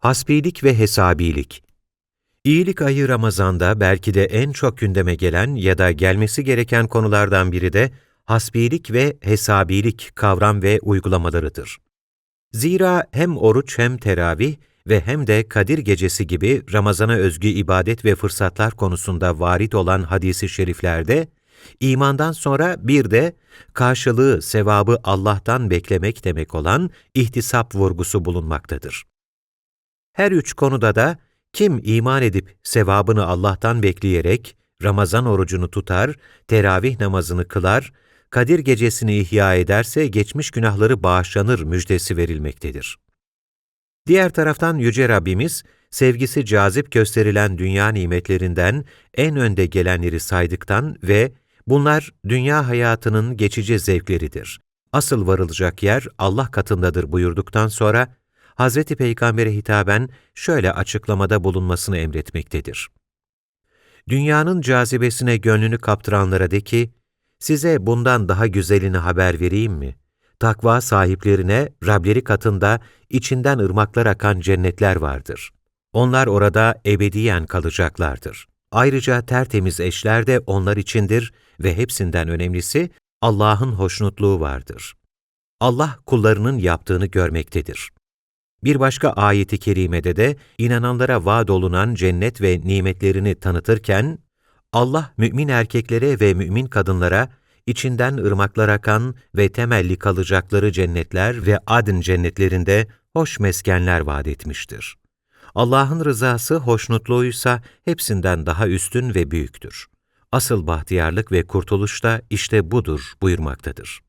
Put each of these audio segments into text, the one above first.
Hasbilik ve hesabilik İyilik ayı Ramazan'da belki de en çok gündeme gelen ya da gelmesi gereken konulardan biri de hasbilik ve hesabilik kavram ve uygulamalarıdır. Zira hem oruç hem teravih ve hem de Kadir Gecesi gibi Ramazan'a özgü ibadet ve fırsatlar konusunda varit olan hadisi şeriflerde, imandan sonra bir de karşılığı, sevabı Allah'tan beklemek demek olan ihtisap vurgusu bulunmaktadır. Her üç konuda da kim iman edip sevabını Allah'tan bekleyerek Ramazan orucunu tutar, teravih namazını kılar, Kadir gecesini ihya ederse geçmiş günahları bağışlanır müjdesi verilmektedir. Diğer taraftan Yüce Rabbimiz, sevgisi cazip gösterilen dünya nimetlerinden en önde gelenleri saydıktan ve bunlar dünya hayatının geçici zevkleridir. Asıl varılacak yer Allah katındadır buyurduktan sonra, Hz. Peygamber'e hitaben şöyle açıklamada bulunmasını emretmektedir. Dünyanın cazibesine gönlünü kaptıranlara de ki, size bundan daha güzelini haber vereyim mi? Takva sahiplerine Rableri katında içinden ırmaklar akan cennetler vardır. Onlar orada ebediyen kalacaklardır. Ayrıca tertemiz eşler de onlar içindir ve hepsinden önemlisi Allah'ın hoşnutluğu vardır. Allah kullarının yaptığını görmektedir. Bir başka ayeti kerimede de inananlara vaad olunan cennet ve nimetlerini tanıtırken, Allah mümin erkeklere ve mümin kadınlara içinden ırmaklar akan ve temelli kalacakları cennetler ve adın cennetlerinde hoş meskenler vaat etmiştir. Allah'ın rızası hoşnutluğuysa hepsinden daha üstün ve büyüktür. Asıl bahtiyarlık ve kurtuluş da işte budur buyurmaktadır.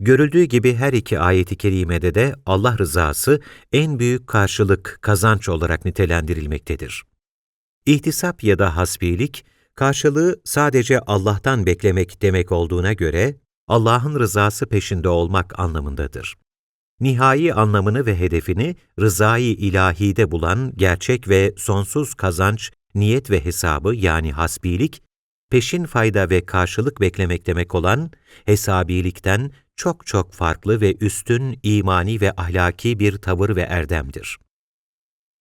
Görüldüğü gibi her iki ayeti kerimede de Allah rızası en büyük karşılık, kazanç olarak nitelendirilmektedir. İhtisap ya da hasbilik, karşılığı sadece Allah'tan beklemek demek olduğuna göre, Allah'ın rızası peşinde olmak anlamındadır. Nihai anlamını ve hedefini rızayı ilahide bulan gerçek ve sonsuz kazanç, niyet ve hesabı yani hasbilik, peşin fayda ve karşılık beklemek demek olan hesabilikten çok çok farklı ve üstün imani ve ahlaki bir tavır ve erdemdir.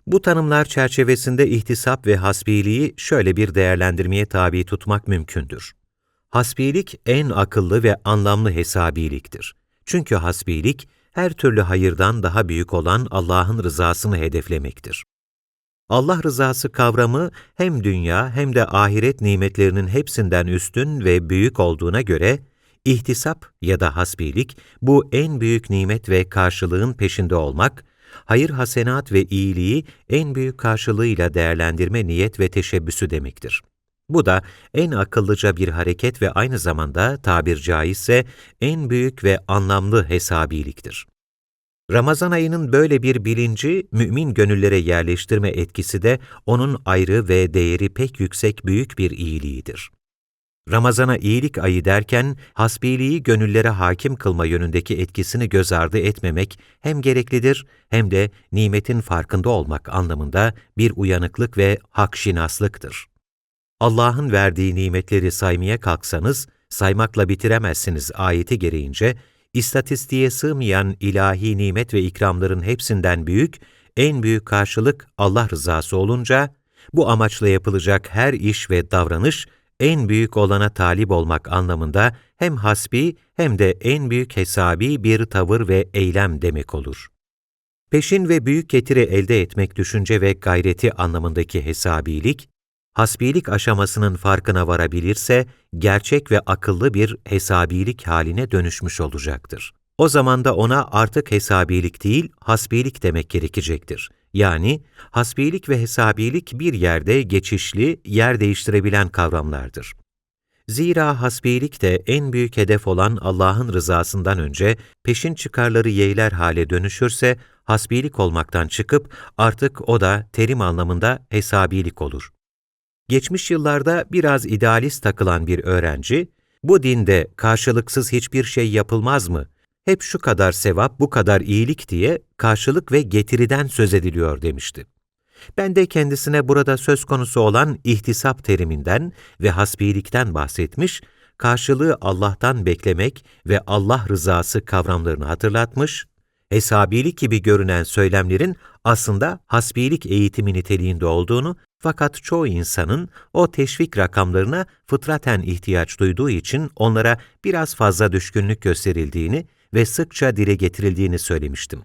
Bu tanımlar çerçevesinde ihtisap ve hasbiliği şöyle bir değerlendirmeye tabi tutmak mümkündür. Hasbilik en akıllı ve anlamlı hesabiliktir. Çünkü hasbilik, her türlü hayırdan daha büyük olan Allah'ın rızasını hedeflemektir. Allah rızası kavramı hem dünya hem de ahiret nimetlerinin hepsinden üstün ve büyük olduğuna göre, ihtisap ya da hasbilik bu en büyük nimet ve karşılığın peşinde olmak, hayır hasenat ve iyiliği en büyük karşılığıyla değerlendirme niyet ve teşebbüsü demektir. Bu da en akıllıca bir hareket ve aynı zamanda tabir caizse en büyük ve anlamlı hesabiliktir. Ramazan ayının böyle bir bilinci, mümin gönüllere yerleştirme etkisi de onun ayrı ve değeri pek yüksek büyük bir iyiliğidir. Ramazana iyilik ayı derken, hasbiliği gönüllere hakim kılma yönündeki etkisini göz ardı etmemek hem gereklidir hem de nimetin farkında olmak anlamında bir uyanıklık ve hakşinaslıktır. Allah'ın verdiği nimetleri saymaya kalksanız, saymakla bitiremezsiniz ayeti gereğince, istatistiğe sığmayan ilahi nimet ve ikramların hepsinden büyük, en büyük karşılık Allah rızası olunca, bu amaçla yapılacak her iş ve davranış, en büyük olana talip olmak anlamında hem hasbi hem de en büyük hesabi bir tavır ve eylem demek olur. Peşin ve büyük getiri elde etmek düşünce ve gayreti anlamındaki hesabilik, hasbilik aşamasının farkına varabilirse, gerçek ve akıllı bir hesabilik haline dönüşmüş olacaktır. O zaman da ona artık hesabilik değil, hasbilik demek gerekecektir. Yani hasbilik ve hesabilik bir yerde geçişli, yer değiştirebilen kavramlardır. Zira hasbilik de en büyük hedef olan Allah'ın rızasından önce peşin çıkarları yeyler hale dönüşürse, hasbilik olmaktan çıkıp artık o da terim anlamında hesabilik olur. Geçmiş yıllarda biraz idealist takılan bir öğrenci, bu dinde karşılıksız hiçbir şey yapılmaz mı hep şu kadar sevap, bu kadar iyilik diye karşılık ve getiriden söz ediliyor demişti. Ben de kendisine burada söz konusu olan ihtisap teriminden ve hasbilikten bahsetmiş, karşılığı Allah'tan beklemek ve Allah rızası kavramlarını hatırlatmış, hesabilik gibi görünen söylemlerin aslında hasbilik eğitimi niteliğinde olduğunu fakat çoğu insanın o teşvik rakamlarına fıtraten ihtiyaç duyduğu için onlara biraz fazla düşkünlük gösterildiğini ve sıkça dile getirildiğini söylemiştim.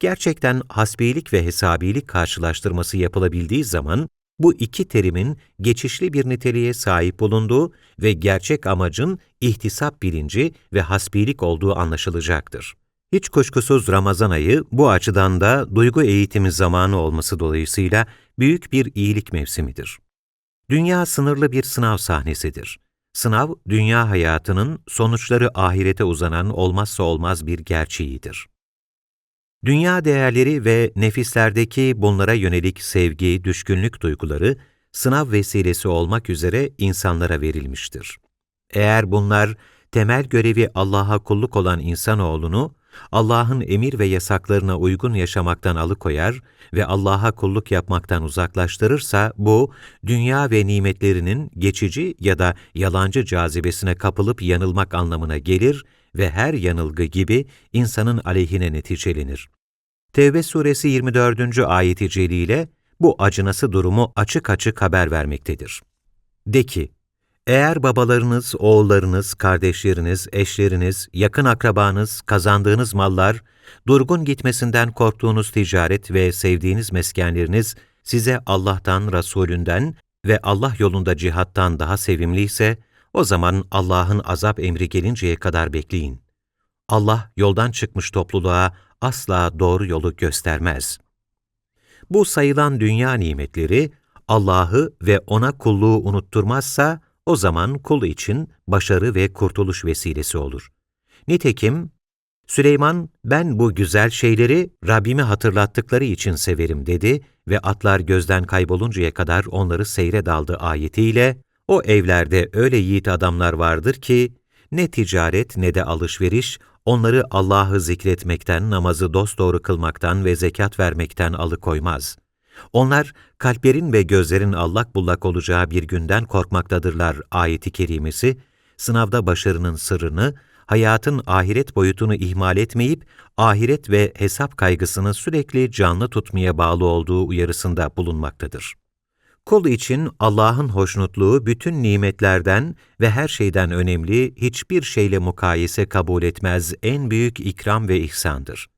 Gerçekten hasbilik ve hesabilik karşılaştırması yapılabildiği zaman bu iki terimin geçişli bir niteliğe sahip bulunduğu ve gerçek amacın ihtisap bilinci ve hasbilik olduğu anlaşılacaktır. Hiç kuşkusuz Ramazan ayı bu açıdan da duygu eğitimi zamanı olması dolayısıyla büyük bir iyilik mevsimidir. Dünya sınırlı bir sınav sahnesidir. Sınav, dünya hayatının sonuçları ahirete uzanan olmazsa olmaz bir gerçeğidir. Dünya değerleri ve nefislerdeki bunlara yönelik sevgi, düşkünlük duyguları sınav vesilesi olmak üzere insanlara verilmiştir. Eğer bunlar temel görevi Allah'a kulluk olan insanoğlunu Allah'ın emir ve yasaklarına uygun yaşamaktan alıkoyar ve Allah'a kulluk yapmaktan uzaklaştırırsa bu, dünya ve nimetlerinin geçici ya da yalancı cazibesine kapılıp yanılmak anlamına gelir ve her yanılgı gibi insanın aleyhine neticelenir. Tevbe suresi 24. ayeti celile bu acınası durumu açık açık haber vermektedir. De ki, eğer babalarınız, oğullarınız, kardeşleriniz, eşleriniz, yakın akrabanız, kazandığınız mallar, durgun gitmesinden korktuğunuz ticaret ve sevdiğiniz meskenleriniz size Allah'tan, Resulünden ve Allah yolunda cihattan daha sevimliyse, o zaman Allah'ın azap emri gelinceye kadar bekleyin. Allah yoldan çıkmış topluluğa asla doğru yolu göstermez. Bu sayılan dünya nimetleri Allah'ı ve ona kulluğu unutturmazsa, o zaman kul için başarı ve kurtuluş vesilesi olur. Nitekim, Süleyman, ben bu güzel şeyleri Rabbimi hatırlattıkları için severim dedi ve atlar gözden kayboluncaya kadar onları seyre daldı ayetiyle, o evlerde öyle yiğit adamlar vardır ki, ne ticaret ne de alışveriş, onları Allah'ı zikretmekten, namazı dosdoğru kılmaktan ve zekat vermekten alıkoymaz. Onlar, kalplerin ve gözlerin allak bullak olacağı bir günden korkmaktadırlar ayeti kerimesi, sınavda başarının sırrını, hayatın ahiret boyutunu ihmal etmeyip, ahiret ve hesap kaygısını sürekli canlı tutmaya bağlı olduğu uyarısında bulunmaktadır. Kul için Allah'ın hoşnutluğu bütün nimetlerden ve her şeyden önemli, hiçbir şeyle mukayese kabul etmez en büyük ikram ve ihsandır.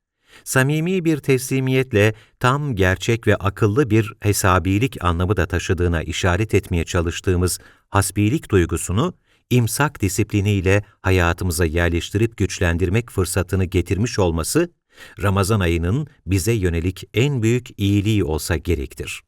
Samimi bir teslimiyetle tam, gerçek ve akıllı bir hesabilik anlamı da taşıdığına işaret etmeye çalıştığımız hasbilik duygusunu, imsak disipliniyle hayatımıza yerleştirip güçlendirmek fırsatını getirmiş olması, Ramazan ayının bize yönelik en büyük iyiliği olsa gerektir.